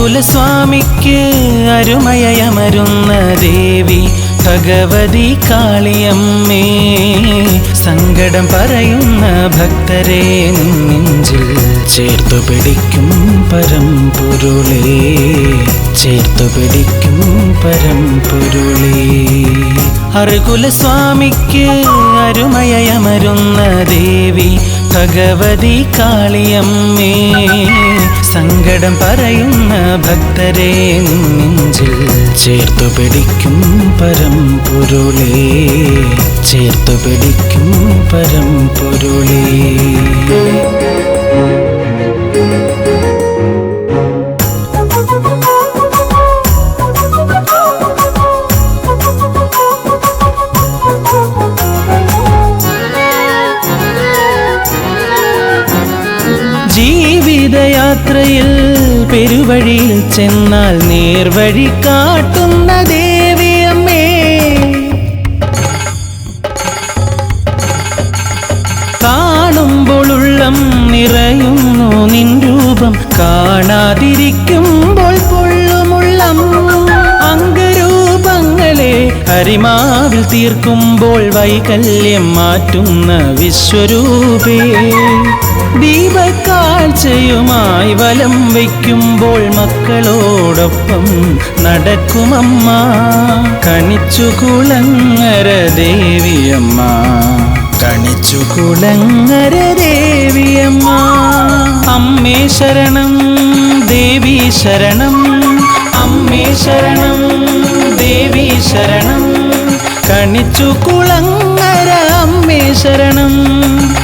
അറുകുലസ്വാമിക്ക് അരുമയമരുന്ന ദേവി ഭഗവതി കാളിയമ്മേ സങ്കടം പറയുന്ന ഭക്തരെ നെഞ്ചിൽ ചേർത്തു പിടിക്കും പരം പൊരുളേ ചേർത്തു പിടിക്കും പരം പൊരുളേ. അറുകുലസ്വാമിക്ക് അരുമയമരുന്ന ദേവി ഭഗവതി കാളിയമ്മേ സങ്കടം പറയുന്ന ഭക്തരെ നെഞ്ചിൽ ചേർത്തു പിടിക്കും പരം പൊരുളേ. ചേർത്തു പിടിക്കും പരമ്പൊരുളേ ജീവിതയാത്രയിൽ പെരുവഴിയിൽ ചെന്നാൽ നേർവഴി കാട്ടുന്ന ദേവിയമ്മേ കാണുമ്പോൾ ഉള്ളം നിറയുന്നു നിൻ രൂപം. കാണാതിരിക്കുമ്പോൾ പൊള്ളുമുള്ളം. അംഗരൂപങ്ങളെ ഹരിമാവിൽ തീർക്കുമ്പോൾ വൈകല്യം മാറ്റുന്ന വിശ്വരൂപേ. ദീപക്കാഴ്ചയുമായി വലം വയ്ക്കുമ്പോൾ മക്കളോടൊപ്പം നടക്കുമമ്മ. കണിച്ചു കുളങ്ങര ദേവിയമ്മ. കണിച്ചു കുളങ്ങര ദേവിയമ്മ. അമ്മേ ശരണം ദേവി ശരണം. അമ്മേ ശരണം ദേവി ശരണം. കണിച്ചു കുളങ്ങര അമ്മേ ശരണം.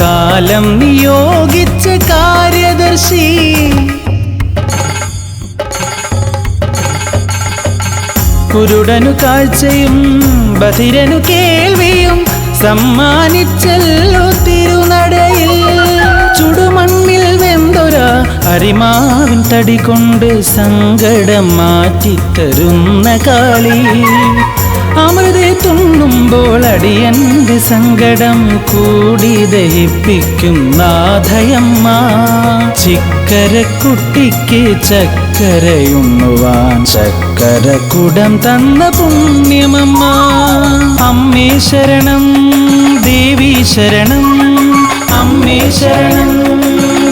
കാലം നിയോഗിച്ച കാര്യദർശി. കുരുടനു കാഴ്ചയും ബധിരനു കേൾവിയും സമ്മാനിച്ചല്ലോ തിരുനടയിൽ. ചുടുമണ്ണിൽ വെന്തൊര അരിമാവിൻ തടി കൊണ്ട് സങ്കടം മാറ്റിത്തരുന്ന കാളി. അമൃതേ തുണ്ണുമ്പോൾ അടിയന്റെ സങ്കടം കൂടി ദഹിപ്പിക്കും നാഥയമ്മ. ചിക്കരക്കുട്ടിക്ക് ചക്കരയുണ്ണുവാൻ ചക്കര കുടം തന്ന പുണ്യമമ്മ. അമ്മേ ശരണം ദേവി ശരണം. അമ്മേ ശരണം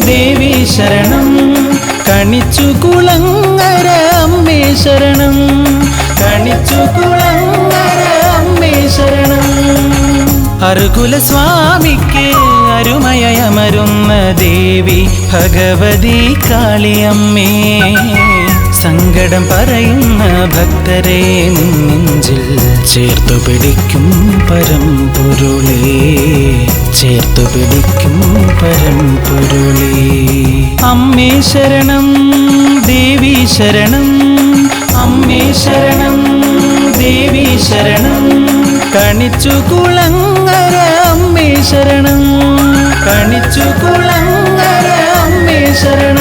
ദേവി ശരണം. കണിച്ചു കുളങ്ങര അമ്മേ ശരണം. കണിച്ചു കുളങ്ങര അറുകുലസ്വാമിക്ക് അരുമയമരുന്ന ദേവി ഭഗവതി കാളിയമ്മേ. സങ്കടം പറയുന്ന ഭക്തരെ നെഞ്ചിൽ ചേർത്തു പിടിക്കും പരമ്പൊരുളേ ചേർത്തു പിടിക്കും പരമ്പൊരുളേ അമ്മേ ശരണം ദേവി ശരണം. അമ്മേ ശരണം ദേവി ശരണം. കണിച്ചു കുളങ്ങര അമ്മേ ശരണം. കണിച്ചു കുളങ്ങര അമ്മേ ശരണം.